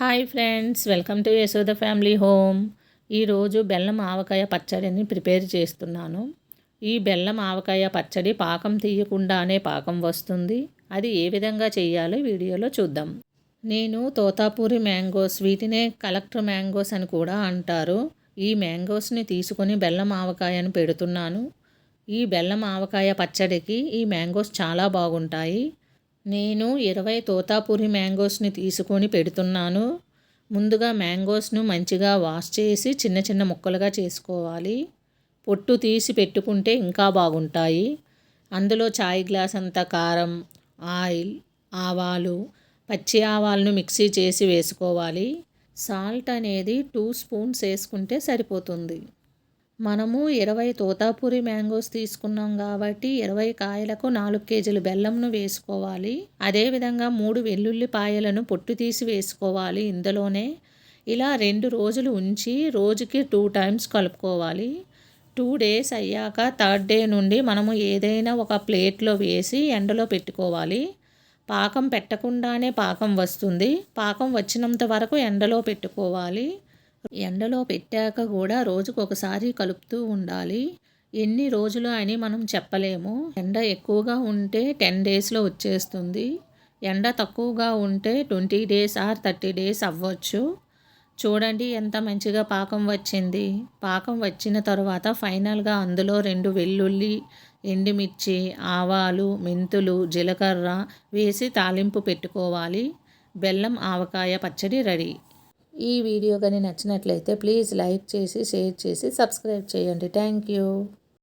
Hi friends welcome to Yashoda family home. ఈరోజు బెల్లం ఆవకాయ పచ్చడిని ప్రిపేర్ చేస్తున్నాను. ఈ బెల్లం ఆవకాయ పచ్చడి పాకం తీయకుండానే పాకం వస్తుంది. అది ఏ విధంగా చేయాలో వీడియోలో చూద్దాం. నేను తోతాపూరి మ్యాంగోస్ వీటినే కలెక్టర్ మ్యాంగోస్ అని కూడా అంటారు. ఈ మ్యాంగోస్ని తీసుకొని బెల్లం ఆవకాయను పెడుతున్నాను. ఈ బెల్లం ఆవకాయ పచ్చడికి ఈ మ్యాంగోస్ చాలా బాగుంటాయి. నేను ఇరవై తోతాపూరి మ్యాంగోస్ని తీసుకొని పెడుతున్నాను. ముందుగా మ్యాంగోస్ను మంచిగా వాష్ చేసి చిన్న చిన్న ముక్కలుగా చేసుకోవాలి. పొట్టు తీసి పెట్టుకుంటే ఇంకా బాగుంటాయి. అందులో చాయ్ గ్లాస్ అంత కారం ఆయిల్ ఆవాలు పచ్చి ఆవాలను మిక్సీ చేసి వేసుకోవాలి. సాల్ట్ అనేది టూ స్పూన్స్ వేసుకుంటే సరిపోతుంది. మనము ఇరవై తోతాపూరి మ్యాంగోస్ తీసుకున్నాం కాబట్టి ఇరవై కాయలకు నాలుగు కేజీలు బెల్లంను వేసుకోవాలి. అదేవిధంగా మూడు వెల్లుల్లిపాయలను పొట్టు తీసి వేసుకోవాలి ఇందులోనే. ఇలా రెండు రోజులు ఉంచి రోజుకి టూ టైమ్స్ కలుపుకోవాలి. టూ డేస్ అయ్యాక థర్డ్ డే నుండి మనము ఏదైనా ఒక ప్లేట్లో వేసి ఎండలో పెట్టుకోవాలి. పాకం పెట్టకుండానే పాకం వస్తుంది. పాకం వచ్చినంత వరకు ఎండలో పెట్టుకోవాలి. ఎండలో పెట్టాక కూడా రోజుకు ఒకసారి కలుపుతూ ఉండాలి. ఎన్ని రోజులు అని మనం చెప్పలేము. ఎండ ఎక్కువగా ఉంటే టెన్ డేస్లో వచ్చేస్తుంది. ఎండ తక్కువగా ఉంటే twenty days or thirty days అవ్వచ్చు. చూడండి ఎంత మంచిగా పాకం వచ్చింది. పాకం వచ్చిన తర్వాత ఫైనల్గా అందులో రెండు వెల్లుల్లి ఎండుమిర్చి ఆవాలు మెంతులు జీలకర్ర వేసి తాలింపు పెట్టుకోవాలి. బెల్లం ఆవకాయ పచ్చడి రెడీ. ఈ వీడియో కానీ నచ్చినట్లయితే ప్లీజ్ లైక్ చేసి షేర్ చేసి సబ్స్క్రైబ్ చేయండి. Thank you.